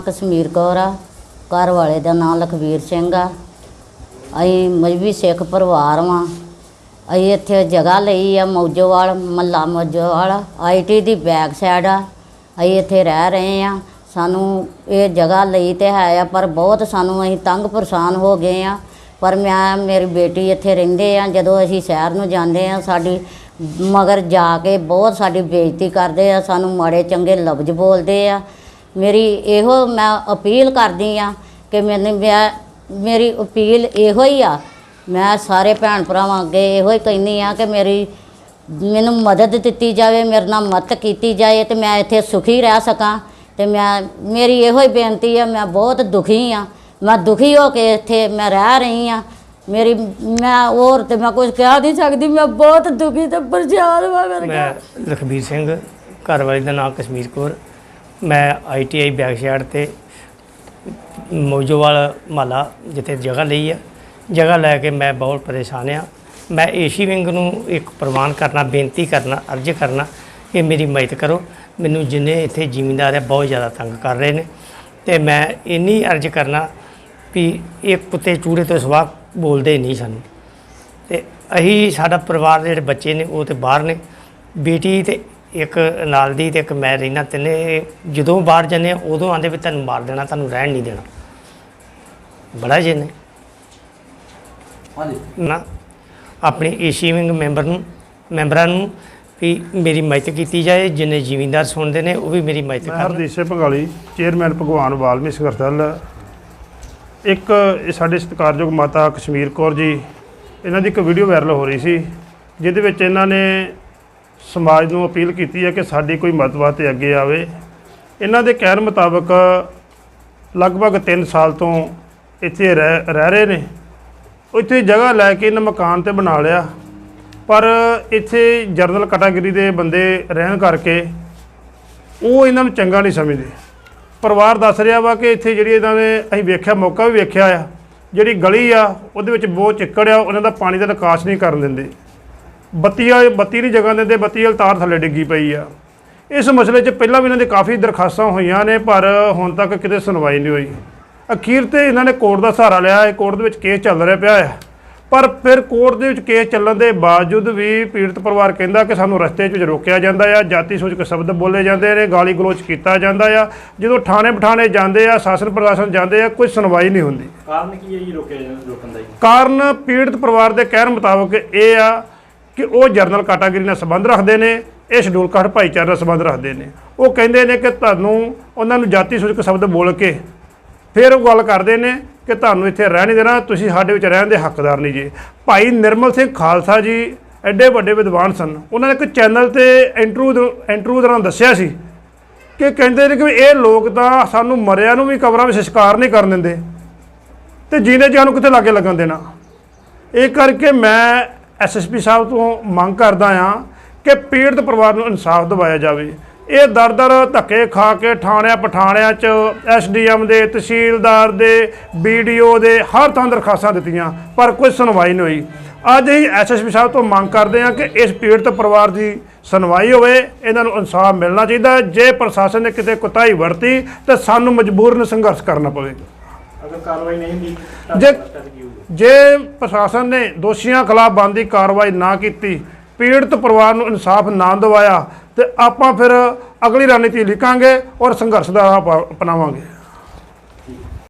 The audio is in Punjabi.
ਕਸ਼ਮੀਰ ਕੌਰ ਆ, ਘਰ ਵਾਲੇ ਦਾ ਨਾਂ ਲਖਵੀਰ ਸਿੰਘ ਆ। ਅਸੀਂ ਮਜਬੀ ਸਿੱਖ ਪਰਿਵਾਰ ਵਾਂ। ਅਸੀਂ ਇੱਥੇ ਜਗ੍ਹਾ ਲਈ ਆ, ਮੌਜੋਵਾਲ ਮੱਲਾ ਮੌਜੋਵਾਲ ਆਈਟੀ ਦੀ ਬੈਕ ਸਾਈਡ ਆ। ਅਸੀਂ ਇੱਥੇ ਰਹਿ ਰਹੇ ਆ। ਸਾਨੂੰ ਇਹ ਜਗ੍ਹਾ ਲਈ ਤੇ ਹੈ ਆ, ਪਰ ਬਹੁਤ ਸਾਨੂੰ ਅਸੀਂ ਤੰਗ ਪਰੇਸ਼ਾਨ ਹੋ ਗਏ ਆ। ਪਰ ਮੈਂ, ਮੇਰੀ ਬੇਟੀ ਇੱਥੇ ਰਹਿੰਦੇ ਆ। ਜਦੋਂ ਅਸੀਂ ਸ਼ਹਿਰ ਨੂੰ ਜਾਂਦੇ ਆ, ਸਾਡੀ ਮਗਰ ਜਾ ਕੇ ਬਹੁਤ ਸਾਡੀ ਬੇਇੱਜ਼ਤੀ ਕਰਦੇ ਆ। ਸਾਨੂੰ ਮਾੜੇ ਚੰਗੇ ਲਫ਼ਜ਼ ਬੋਲਦੇ ਆ। ਮੇਰੀ ਇਹੋ ਮੈਂ ਅਪੀਲ ਕਰਦੀ ਆ ਕਿ ਮੈਨੂੰ ਮੈਂ ਮੇਰੀ ਅਪੀਲ ਇਹੋ ਹੀ ਆ। ਮੈਂ ਸਾਰੇ ਭੈਣ ਭਰਾਵਾਂ ਅੱਗੇ ਇਹੋ ਹੀ ਕਹਿੰਦੀ ਆ ਕਿ ਮੇਰੀ ਮੈਨੂੰ ਮਦਦ ਦਿੱਤੀ ਜਾਵੇ ਮੇਰੇ ਨਾਲ ਮਦਦ ਕੀਤੀ ਜਾਏ ਤੇ ਮੈਂ ਇੱਥੇ ਸੁਖੀ ਰਹਿ ਸਕਾਂ। ਤੇ ਮੈਂ ਮੇਰੀ ਇਹੋ ਹੀ ਬੇਨਤੀ ਆ ਮੈਂ ਬਹੁਤ ਦੁਖੀ ਆ। ਮੈਂ ਦੁਖੀ ਹੋ ਕੇ ਇੱਥੇ ਮੈਂ ਰਹਿ ਰਹੀ ਆ। ਮੇਰੀ ਮੈਂ ਹੋਰ ਤੇ ਮੈਂ ਕੁਝ ਕਹਿ ਨਹੀਂ ਸਕਦੀ ਮੈਂ ਬਹੁਤ ਦੁਖੀ ਤੇ ਪਰੇਸ਼ਾਨ ਹਾਂ ਮੇਰੇ ਮੈਂ ਲਖਬੀਰ ਸਿੰਘ ਘਰ ਵਾਲੀ ਦਾ ਨਾਮ ਕਸ਼ਮੀਰ ਕੌਰ। ਮੈਂ ਆਈਟੀਆਈ ਬੈਕਯਾਰਡ ਤੇ ਮੋਜੋਵਾਲ ਮਹੱਲਾ ਜਿੱਥੇ ਜਗ੍ਹਾ ਲਈ ਆ। ਜਗ੍ਹਾ ਲੈ ਕੇ ਮੈਂ ਬਹੁਤ ਪਰੇਸ਼ਾਨ ਆ। ਮੈਂ ਏਸ਼ੀ ਵਿੰਗ ਨੂੰ ਇੱਕ ਪ੍ਰਵਾਨ ਕਰਨਾ, ਬੇਨਤੀ ਕਰਨਾ, ਅਰਜ਼ ਕਰਨਾ ਕਿ ਮੇਰੀ ਮਦਦ ਕਰੋ। ਮੈਨੂੰ ਜਿੰਨੇ ਇੱਥੇ ਜ਼ਿਮੀਂਦਾਰ ਆ, ਬਹੁਤ ਜ਼ਿਆਦਾ ਤੰਗ ਕਰ ਰਹੇ ਨੇ। ਤੇ ਮੈਂ ਇੰਨੀ ਅਰਜ਼ ਕਰਨਾ ਵੀ ਇਹ ਕੁੱਤੇ ਚੂੜੇ ਤੋਂ ਸਵਾ ਬੋਲਦੇ ਨਹੀਂ ਸਾਨੂੰ। ਤੇ ਅਸੀਂ ਸਾਡਾ ਪਰਿਵਾਰ ਦੇ ਜਿਹੜੇ ਬੱਚੇ ਨੇ, ਉਹ ਤੇ ਬਾਹਰ ਨੇ। ਬੇਟੀ ਤੇ ਇੱਕ ਨਾਲ ਦੀ ਤੇ ਇੱਕ ਮੈਂ ਰਹਿਣਾ ਤਿੰਨੇ। ਜਦੋਂ ਬਾਹਰ ਜਾਂਦੇ ਹਾਂ ਉਦੋਂ ਆਂਦੇ ਵੀ ਤੁਹਾਨੂੰ ਮਾਰ ਦੇਣਾ ਤੁਹਾਨੂੰ ਰਹਿਣ ਨਹੀਂ ਦੇਣਾ। ਬੜਾ ਜੇ ਨੇ ਹਾਂਜੀ। ਨਾ ਆਪਣੇ ਏਸ਼ੀ ਵਿੰਗ ਮੈਂਬਰ ਨੂੰ ਮੈਂਬਰਾਂ ਨੂੰ ਵੀ ਮੇਰੀ ਮਦਦ ਕੀਤੀ ਜਾਏ ਜਿੰਨੇ ਜ਼ਿਮੀਂਦਾਰ ਸੁਣਦੇ ਨੇ ਉਹ ਵੀ ਮੇਰੀ ਮਦਦ ਮੈਂ ਕਰਨ। ਹਰਦੀਪ ਸਿੰਘ ਭਗਾਲੀ ਚੇਅਰਮੈਨ ਭਗਵਾਨ ਵਾਲਮੀ ਸੰਘਰਸ਼ ਦਲ ਇੱਕ ਇਹ ਸਾਡੇ ਸਤਿਕਾਰਯੋਗ ਮਾਤਾ ਕਸ਼ਮੀਰ ਕੌਰ ਜੀ ਇਹਨਾਂ ਦੀ ਇੱਕ ਵੀਡੀਓ ਵਾਇਰਲ ਹੋ ਰਹੀ ਸੀ ਜਿਹਦੇ ਵਿੱਚ ਇਹਨਾਂ ਨੇ ਸਮਾਜ ਨੂੰ ਅਪੀਲ ਕੀਤੀ ਹੈ ਕਿ ਸਾਡੀ ਕੋਈ ਮਦਦ ਤੇ ਅੱਗੇ ਆਵੇ। ਇਹਨਾਂ ਦੇ ਕਹਿਣ ਮੁਤਾਬਕ ਲਗਭਗ 3 ਸਾਲ ਤੋਂ ਇੱਥੇ ਰਹਿ ਰਹਿ ਰਹੇ ਨੇ। ਇੱਥੇ ਜਗ੍ਹਾ ਲੈ ਕੇ ਇਹਨਾਂ ਮਕਾਨ ਤੇ ਬਣਾ ਲਿਆ। ਪਰ ਇੱਥੇ ਜਰਨਲ ਕੈਟਾਗਰੀ ਦੇ ਬੰਦੇ ਰਹਿਣ ਕਰਕੇ ਉਹ ਇਹਨਾਂ ਨੂੰ ਚੰਗਾ ਨਹੀਂ ਸਮਝਦੇ। ਪਰਿਵਾਰ ਦੱਸ ਰਿਹਾ ਵਾ ਕਿ ਇੱਥੇ ਜਿਹੜੀ ਇਹਨਾਂ ਨੇ ਅਸੀਂ ਵੇਖਿਆ, ਮੌਕਾ ਵੀ ਵੇਖਿਆ ਆ। ਜਿਹੜੀ ਗਲੀ ਆ, ਉਹਦੇ ਵਿੱਚ ਬਹੁਤ ਚਿੱਕੜ ਆ, ਉਹਨਾਂ ਦਾ ਪਾਣੀ ਦਾ ਨਿਕਾਸ ਨਹੀਂ ਕਰਨ ਦਿੰਦੇ। ਬੱਤੀ ਵਾਲੇ ਬੱਤੀ ਨਹੀਂ ਜਗ੍ਹਾ ਦਿੰਦੇ ਬੱਤੀ ਵਾਲੀ ਤਾਰ ਥੱਲੇ ਡਿੱਗੀ ਪਈ ਆ। ਇਸ ਮਸਲੇ 'ਚ ਪਹਿਲਾਂ ਵੀ ਇਹਨਾਂ ਦੇ ਕਾਫੀ ਦਰਖਾਸਤਾਂ ਹੋਈਆਂ ਨੇ ਪਰ ਹੁਣ ਤੱਕ ਕਿਤੇ ਸੁਣਵਾਈ ਨਹੀਂ ਹੋਈ। ਅਖੀਰ ਤੇ ਇਹਨਾਂ ਨੇ ਕੋਰਟ ਦਾ ਸਹਾਰਾ ਲਿਆ ਹੈ। ਕੋਰਟ ਦੇ ਵਿੱਚ ਕੇਸ ਚੱਲ ਰਿਹਾ ਪਿਆ ਹੈ। ਪਰ ਫਿਰ ਕੋਰਟ ਦੇ ਵਿੱਚ ਕੇਸ ਚੱਲਣ ਦੇ ਬਾਵਜੂਦ ਵੀ ਪੀੜਤ ਪਰਿਵਾਰ ਕਹਿੰਦਾ ਕਿ ਸਾਨੂੰ ਰਸਤੇ 'ਚ ਰੋਕਿਆ ਜਾਂਦਾ ਆ ਜਾਤੀ ਸੂਚਕ ਸ਼ਬਦ ਬੋਲੇ ਜਾਂਦੇ ਨੇ ਗਾਲੀ ਗਲੋਚ ਕੀਤਾ ਜਾਂਦਾ ਆ। ਜਦੋਂ ਥਾਣੇ ਪਠਾਣੇ ਜਾਂਦੇ ਆ ਸ਼ਾਸਨ ਪ੍ਰਸ਼ਾਸਨ ਜਾਂਦੇ ਆ ਕੋਈ ਸੁਣਵਾਈ ਨਹੀਂ ਹੁੰਦੀ। ਕਾਰਨ ਕੀ ਹੈ ਜੀ ਰੋਕਿਆ ਜਾਂਦਾ ਰੋਕਣ ਦਾ ਕਾਰਨ ਪੀੜਤ ਪਰਿਵਾਰ ਦੇ ਕਹਿਣ ਮੁਤਾਬਕ ਇਹ ਆ ਕਿ ਉਹ ਜਰਨਲ ਕੈਟਾਗਰੀ ਨਾਲ ਸੰਬੰਧ ਰੱਖਦੇ ਨੇ, ਇਹ ਸ਼ਡਿਊਲ ਕਾਰਡ ਭਾਈਚਾਰੇ ਨਾਲ ਸੰਬੰਧ ਰੱਖਦੇ ਨੇ। ਉਹ ਕਹਿੰਦੇ ਨੇ ਕਿ ਤੁਹਾਨੂੰ ਉਹਨਾਂ ਨੂੰ ਜਾਤੀ ਸੂਚਕ ਸ਼ਬਦ ਬੋਲ ਕੇ ਫਿਰ ਉਹ ਗੱਲ ਕਰਦੇ ਨੇ ਕਿ ਤੁਹਾਨੂੰ ਇੱਥੇ ਰਹਿਣ ਨਹੀਂ ਦੇਣਾ, ਤੁਸੀਂ ਸਾਡੇ ਵਿੱਚ ਰਹਿਣ ਦੇ ਹੱਕਦਾਰ ਨਹੀਂ ਜੀ। ਭਾਈ ਨਿਰਮਲ ਸਿੰਘ ਖਾਲਸਾ ਜੀ ਐਡੇ ਵੱਡੇ ਵਿਦਵਾਨ ਸਨ। ਉਹਨਾਂ ਨੇ ਇੱਕ ਚੈਨਲ ਤੇ ਇੰਟਰਵਿਊ ਇੰਟਰਵਿਊ ਦੌਰਾਨ ਦੱਸਿਆ ਸੀ ਕਿ ਕਹਿੰਦੇ ਨੇ ਕਿ ਵੀ ਇਹ ਲੋਕ ਤਾਂ ਸਾਨੂੰ ਮਰਿਆ ਨੂੰ ਵੀ ਕਬਰਾਂ ਵਿੱਚ ਸੰਸਕਾਰ ਨਹੀਂ ਕਰਨ ਦਿੰਦੇ ਤੇ ਜੀਂਦੇ ਜੀ ਨੂੰ ਕਿੱਥੇ ਲਾਗੇ ਲੱਗਣ ਦੇਣਾ। ਇਹ ਕਰਕੇ ਮੈਂ ਐਸਐਸਪੀ ਸਾਹਿਬ ਤੋਂ ਮੰਗ ਕਰਦਾ ਆ ਕਿ ਪੀੜਤ ਪਰਿਵਾਰ ਨੂੰ ਇਨਸਾਫ ਦਿਵਾਇਆ ਜਾਵੇ। ਇਹ ਦਰ ਦਰ ਧੱਕੇ ਖਾ ਕੇ ਥਾਣਿਆਂ ਪਠਾਣਿਆਂ 'ਚ ਐਸਡੀਐਮ ਦੇ, ਤਹਿਸੀਲਦਾਰ ਦੇ ਬੀਡੀਓ ਦੇ ਹਰ ਥਾਂ ਦਰਖਾਸਤਾਂ ਦਿੱਤੀਆਂ, ਪਰ ਕੋਈ ਸੁਣਵਾਈ ਨਹੀਂ ਹੋਈ। ਅੱਜ ਹੀ ਐਸਐਸਪੀ ਸਾਹਿਬ ਤੋਂ ਮੰਗ ਕਰਦੇ ਹਾਂ ਕਿ ਇਸ ਪੀੜਤ ਪਰਿਵਾਰ ਦੀ ਸੁਣਵਾਈ ਹੋਵੇ। ਇਹਨਾਂ ਨੂੰ ਇਨਸਾਫ ਮਿਲਣਾ ਚਾਹੀਦਾ ਜੇ ਪ੍ਰਸ਼ਾਸਨ ਨੇ ਕਿਤੇ ਕੁਤਾਹੀ ਵਰਤੀ, ਤਾਂ ਸਾਨੂੰ ਮਜਬੂਰਨ ਸੰਘਰਸ਼ ਕਰਨਾ ਪਵੇਗਾ ਅਗਰ ਕਾਰਵਾਈ ਨਹੀਂ ਹੁੰਦੀ ਤਾਂ ਜੇ ਜੇ ਪ੍ਰਸ਼ਾਸਨ ਨੇ ਦੋਸ਼ੀਆਂ ਖਿਲਾਫ ਬਣਦੀ ਕਾਰਵਾਈ ਨਾ ਕੀਤੀ ਪੀੜਤ ਪਰਿਵਾਰ ਨੂੰ ਇਨਸਾਫ ਨਾ ਦਿਵਾਇਆ ਤੇ ਆਪਾਂ ਫਿਰ ਅਗਲੀ ਰਣਨੀਤੀ ਲਿਖਾਂਗੇ ਔਰ ਸੰਘਰਸ਼ ਦਾ ਅਪਣਾਵਾਂਗੇ।